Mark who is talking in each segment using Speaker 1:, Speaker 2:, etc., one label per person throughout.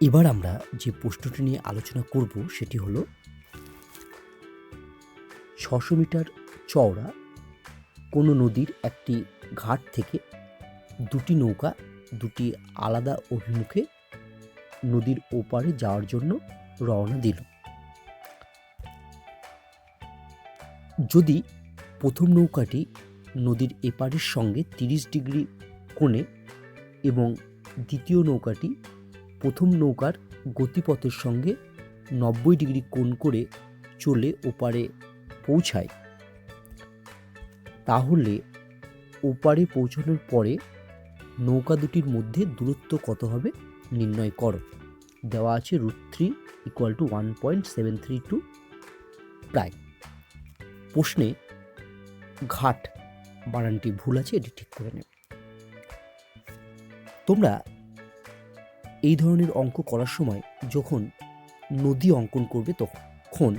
Speaker 1: এবার আমরা যে প্রশ্নটি নিয়ে আলোচনা করব সেটি হলো, ছশো মিটার চওড়া কোনো নদীর একটি ঘাট থেকে দুটি নৌকা, দুটি আলাদা অভিমুখে নদীর ওপারে যাওয়ার জন্য রওনা দিল। যদি প্রথম নৌকাটি নদীর এপারের সঙ্গে তিরিশ ডিগ্রি কোণে এবং দ্বিতীয় নৌকাটি প্রথম নৌকার গতিপথের সঙ্গে নব্বই ডিগ্রি কোণ করে চলে ওপারে পৌঁছায়। তাহলে ওপারে পৌঁছানোর পরে নৌকা দুটির মধ্যে দূরত্ব কত হবে নির্ণয় করো। দেওয়া আছে root three equal to one point seven three two প্রায়। প্রশ্নে ঘাট বানানটি ভুল আছে, এটি ঠিক করে নেবে। তোমরা এই ধরনের অঙ্ক করার সময় যখন নদী অঙ্কন করবে তখন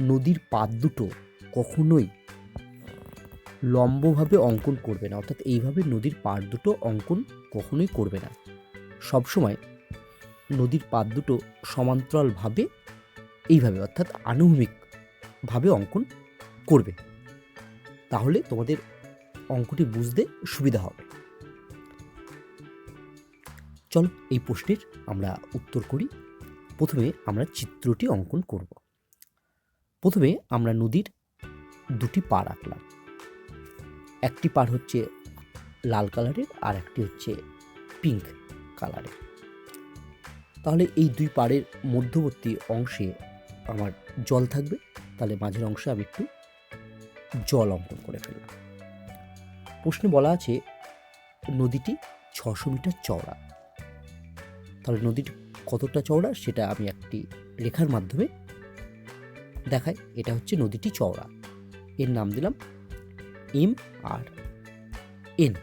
Speaker 1: নদীর পাত দুটো কখনোই লম্বভাবে অঙ্কন করবে না। অর্থাৎ এইভাবে নদীর পাড় দুটো অঙ্কন কখনোই করবে না। সবসময় নদীর পাত দুটো সমান্তরালভাবে এইভাবে অর্থাৎ আনুভূমিকভাবে অঙ্কন করবে। তাহলে তোমাদের অঙ্কটি বুঝতে সুবিধা হবে। চলো, এই প্রশ্নের আমরা উত্তর করি। প্রথমে আমরা চিত্রটি অঙ্কন করব। প্রথমে আমরা নদীর দুটি পাড় আঁকলাম। একটি পাড় হচ্ছে লাল কালারের আর একটি হচ্ছে পিঙ্ক কালারের। তাহলে এই দুই পাড়ের মধ্যবর্তী অংশে আমার জল থাকবে। তাহলে মাঝের অংশে আমি একটু জল অঙ্কন করে ফেললাম। প্রশ্নে বলা আছে, নদীটি ছশো মিটার চওড়া। তাহলে নদীটি কতটা চওড়া সেটা আমি একটি রেখার মাধ্যমে দেখাই। এটা হচ্ছে নদীটি চওড়া। এর নাম দিলাম এম আর এন।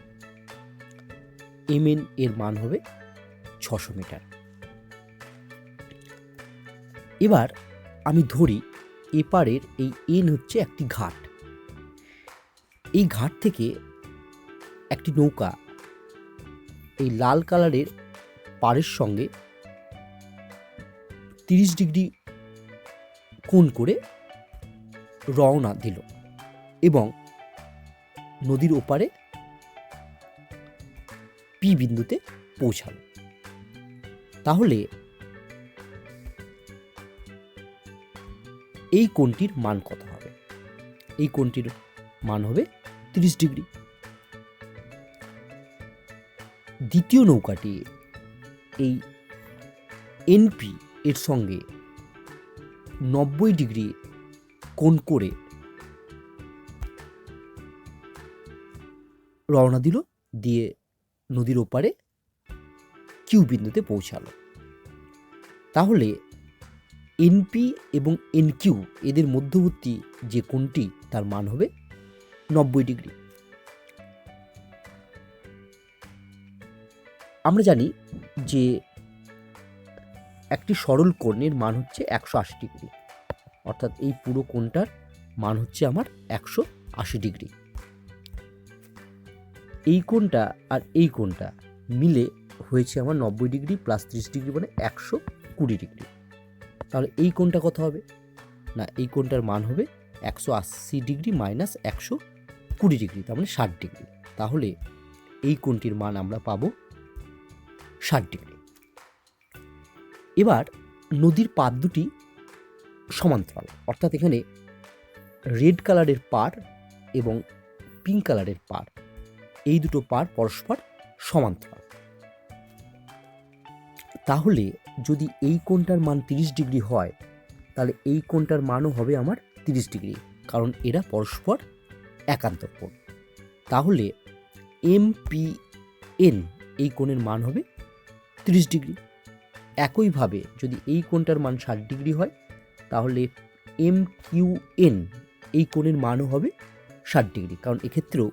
Speaker 1: এম এন এর মান হবে ছশো মিটার। এবার আমি ধরি এপারের এই এন হচ্ছে একটি ঘাট। এই ঘাট থেকে একটি নৌকা এই লাল কালারের পাড়ের সঙ্গে তিরিশ ডিগ্রি কোণ করে রওনা দিল এবং নদীর ওপারে পি বিন্দুতে পৌঁছালো। তাহলে এই কোণটির মান কত হবে? এই কোণটির মান হবে তিরিশ ডিগ্রি। দ্বিতীয় নৌকাটি এই এনপি এর সঙ্গে নব্বই ডিগ্রি কোণ করে রওনা দিল, দিয়ে নদীর ওপারে কিউ বিন্দুতে পৌঁছালো। তাহলে এনপি এবং এনকিউ এদের মধ্যবর্তী যে কোণটি, তার মান হবে নব্বই ডিগ্রি। আমরা জানি যে একটি সরল কোণের মান হচ্ছে একশো আশি ডিগ্রি। অর্থাৎ এই পুরো কোণটার মান হচ্ছে আমার একশো আশি ডিগ্রি। এই কোণটা আর এই কোণটা মিলে হয়েছে আমার নব্বই ডিগ্রি প্লাস ত্রিশ ডিগ্রি মানে একশো কুড়ি ডিগ্রি। তাহলে এই কোণটা কত হবে? না, এই কোণটার মান হবে একশো আশি ডিগ্রি মাইনাস একশো কুড়ি ডিগ্রি, তার মানে ষাট ডিগ্রি। তাহলে এই কোণটির মান আমরা পাবো ষাট ডিগ্রি। এবার নদীর পাত দুটি সমান্তরাল, অর্থাৎ এখানে রেড কালারের পার এবং পিঙ্ক কালারের পার এই দুটো পার পরস্পর সমান্তরাল। তাহলে যদি এই কোণটার মান তিরিশ ডিগ্রি হয়, তাহলে এই কোণটার মানও হবে আমার তিরিশ ডিগ্রি, কারণ এরা পরস্পর একান্ত কোণ তাহলে এম পি এন এই কোণের মান হবে তিরিশ ডিগ্রি। একইভাবে যদি এই কোণটার মান ষাট ডিগ্রি হয়, তাহলে এম কিউ এন এই কোণের মানও হবে ষাট ডিগ্রি। কারণ এক্ষেত্রেও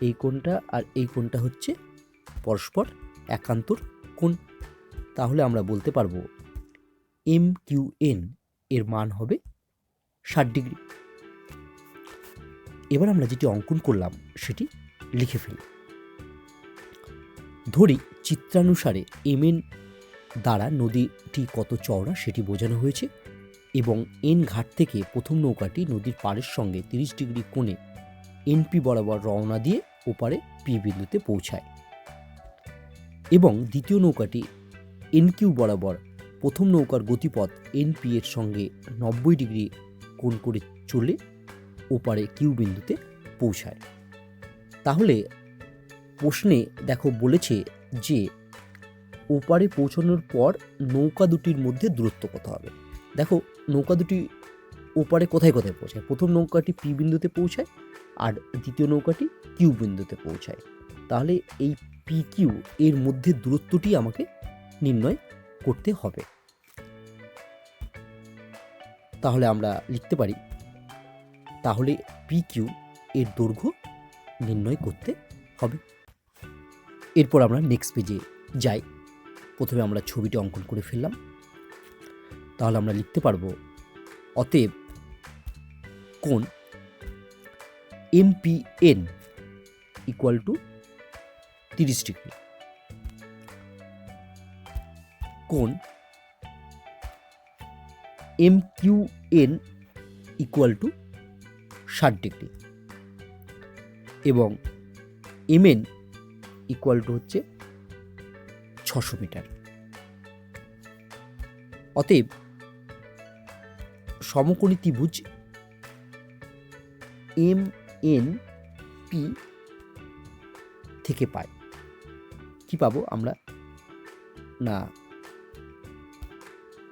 Speaker 1: এই কোণটা আর এই কোণটা হচ্ছে পরস্পর একান্তর কোণ। তাহলে আমরা বলতে পারব এম কিউ এন এর মান হবে ষাট ডিগ্রি। এবার আমরা যেটি অঙ্কন করলাম, সেটি লিখে ফেলি। ধরি চিত্রানুসারে এম এন দ্বারা নদীটি কত চওড়া সেটি বোঝানো হয়েছে এবং এন ঘাট থেকে প্রথম নৌকাটি নদীর পাড়ের সঙ্গে তিরিশ ডিগ্রি কোণে এনপি বরাবর রওনা দিয়ে ওপারে পি বিন্দুতে পৌঁছায়। এবং দ্বিতীয় নৌকাটি এনকিউ বরাবর প্রথম নৌকার গতিপথ এনপি এর সঙ্গে নব্বই ডিগ্রি কোণ করে চলে ওপারে কিউ বিন্দুতে পৌঁছায়। তাহলে প্রশ্নে দেখো বলেছে যে ওপারে পৌঁছানোর পর নৌকা দুটির মধ্যে দূরত্ব কত হবে? দেখো, নৌকা দুটি ওপারে কোথায় কোথায় পৌঁছায়? প্রথম নৌকাটি পি বিন্দুতে পৌঁছায় আর দ্বিতীয় নৌকাটি কিউ বিন্দুতে পৌঁছায়। তাহলে এই পি কিউ এর মধ্যে দূরত্বটি আমাকে নির্ণয় করতে হবে। তাহলে আমরা লিখতে পারি, তাহলে পি কিউ এর দৈর্ঘ্য নির্ণয় করতে হবে। এরপর আমরা নেক্সট পেজে যাই। প্রথমে আমরা ছবিটি অঙ্কন করে ফেললাম। তাহলে আমরা লিখতে পারব, অতএব কোন এমপিএন ইকুয়াল টু তিরিশ ডিগ্রি। কোন M Q N equal to ষাট ডিগ্রি। এবং এম এন ইকুয়াল টু হচ্ছে ছশো মিটার। অতএব সমকোণী ত্রিভুজ এম এন পি থেকে পাই কি পাবো আমরা? না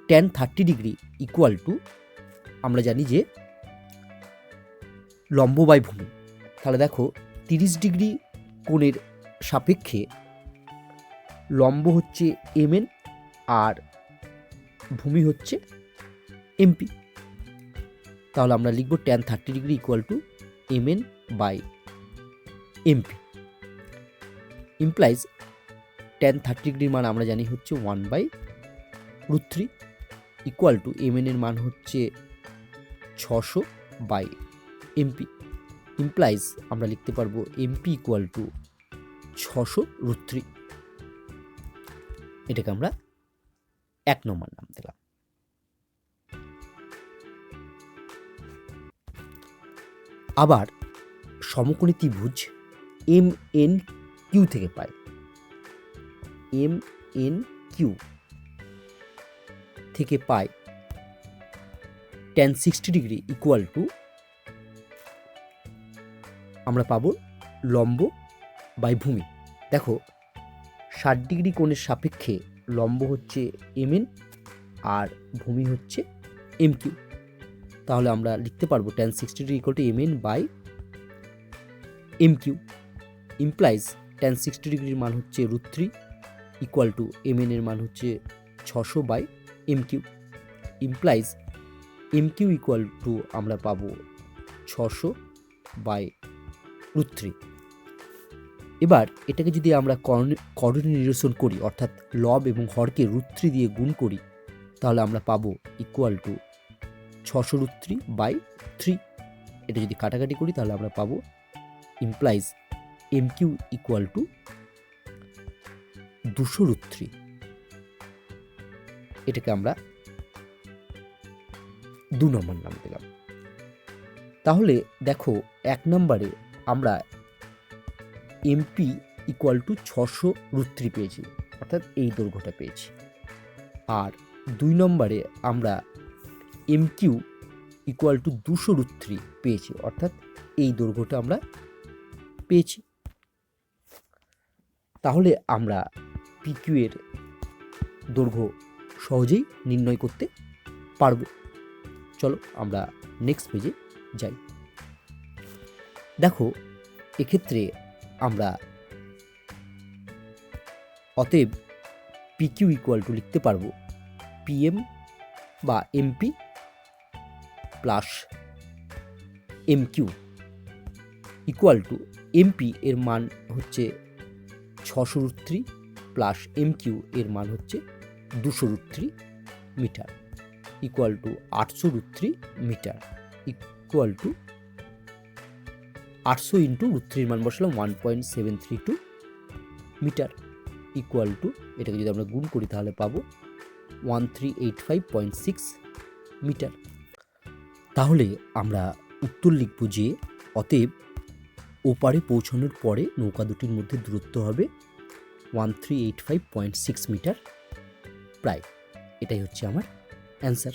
Speaker 1: tan thirty degree equal to আমরা জানি যে লম্ব বাই ভূমি। তাহলে দেখো তিরিশ ডিগ্রি কোণের সাপেক্ষে লম্ব হচ্ছে এম এন আর ভূমি হচ্ছে এমপি। তাহলে আমরা লিখব tan thirty degree equal to M N by MP. Implies tan thirty ডিগ্রির মান আমরা জানি হচ্ছে one by root three equal to M এর মান হচ্ছে ছশো বাই এমপি। ইমপ্লাইজ আমরা লিখতে পারব এমপি ইকুয়াল টু ছশো রুট থ্রি এটাকে আমরা এক নম্বর নাম দিলাম। আবার সমকোণী ত্রিভুজ এম এন কিউ থেকে পাই। এম এন কিউ থেকে পাই tan sixty degree equal to আমরা পাবো লম্ব বাই ভূমি। দেখো, ষাট ডিগ্রি কোণের সাপেক্ষে লম্ব হচ্ছে এম এন আর ভূমি হচ্ছে এম কিউ। তাহলে আমরা লিখতে পারব tan sixty degree equal to M N by M Q. Implies tan sixty ডিগ্রির মান হচ্ছে root three equal to M N এর মান হচ্ছে ছশো by M Q. Implies M Q equal to আমরা পাবো ছশো বাই রুট থ্রি এবার এটাকে যদি আমরা করণীয় নিরসন করি, অর্থাৎ লব এবং হরকে রুট থ্রি দিয়ে গুণ করি, তাহলে আমরা পাবো ইকুয়াল টু ছশো রুট থ্রি বাই থ্রি এটা যদি কাটাকাটি করি, তাহলে আমরা পাবো implies M Q equal to দুশো রুট থ্রি এটাকে আমরা দু নম্বর নাম দিলাম। তাহলে দেখো, এক নম্বরে আমরা এমপি ইকুয়াল টু ছশো রুট পেয়েছি, অর্থাৎ এই দৈর্ঘ্যটা পেয়েছি। আর দুই নম্বরে আমরা এম কিউ ইকুয়াল টু দুশো রুট পেয়েছি, অর্থাৎ এই দৈর্ঘ্যটা আমরা পেয়েছি। তাহলে আমরা পিকিউ এর দৈর্ঘ্য সহজেই নির্ণয় করতে পারব। চলো আমরা নেক্সট পেজে যাই। দেখো, এক্ষেত্রে আমরা অতএব পিকিউ ইকুয়াল টু লিখতে পারব পিএম বা MP plus M Q equal to MP এর মান হচ্ছে ছশো root three plus M Q এর মান হচ্ছে দুশো root three metre equal to আটশো root three metre equal to আটশো ইন্টু রুট থ্রির মান বসালাম one point seven three two metre equal to এটাকে যদি আমরা গুণ করি তাহলে পাবো one three eight five point six metre. তাহলে আমরা উত্তর লিখব যে অতএব ওপারে পৌঁছানোর পরে নৌকা দুটির মধ্যে দূরত্ব হবে one three eight five point six metre. প্রায়, এটাই হচ্ছে আমার অ্যান্সার